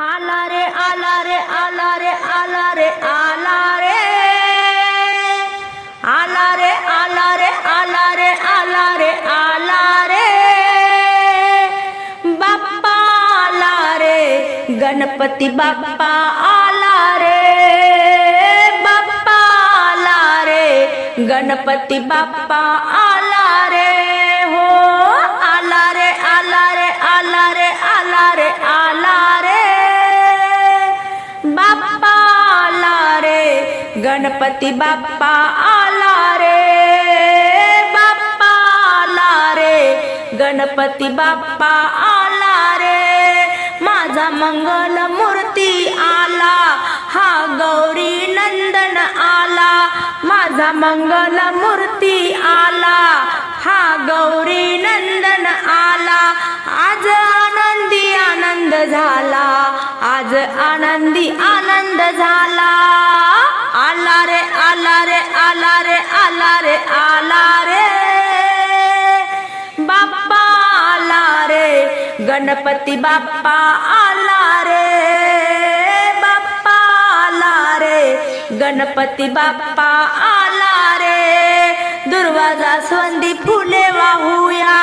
आला रे आला रे आला रे आला रे आला रे आला रे आला रे आला रे आला रे आला रे बाप्पा आला रे गणपती बाप्पा आला रे बाप्पा आला रे गणपती बाप्पा आला बाप्पा आला रे गणपती बाप्पा आला रे. बाप्पा आला रे गणपती बाप्पा आला रे. माझा मंगल मूर्ती आला हा गौरी नंदन आला. माझा मंगल मूर्ती आला हा गौरी नंदन आला. आज आनंदी आनंद झाला. आज आनंदी आनंद झाला. आला रे आला रे आला रे आला रे आला रे. बाप्पा आला रे गणपती बाप्पा आला रे. बाप्पा आला रे गणपती बाप्पा आला रे. दुर्वाजा स्वंदी फुले वाहूया.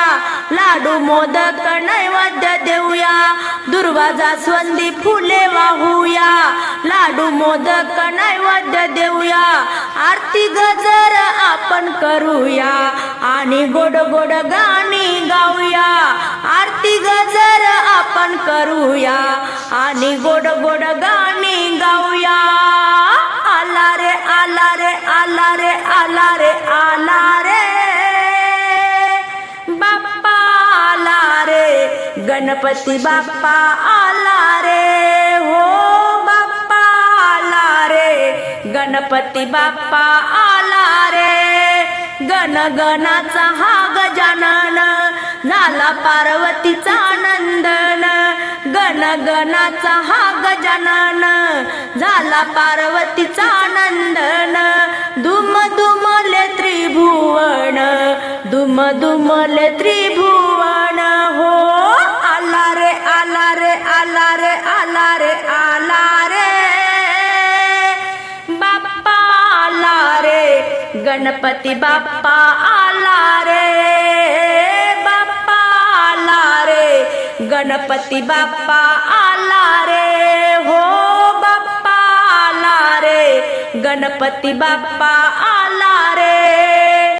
लाडू मोदक नैवेद्य देऊया. दुर्वाजा स्वंदी फुले वाहूया. लाडू मोदक नैवेद्य देऊया. आरती गजर आपण करूया. आणि गोड गोड गाणी गाऊया. आरती गजर आपण करूया. आणि गोड गोड गाणी गाऊया. गणपती बाप्पा आला रे हो बाप्पा आला रे. गणपती बाप्पा आला रे. गण गणाचा हा गजानन झाला पार्वतीचा नंदन. गण गणाचा हा गजानन झाला पार्वतीचा नंदन. धुम दुमले त्रिभुवन दुम दुमले त्रिभुवन. गणपती बाप्पा आला रे बाप्पा आला रे. गणपती बाप्पा आला रे हो बाप्पा आला रे. गणपती बाप्पा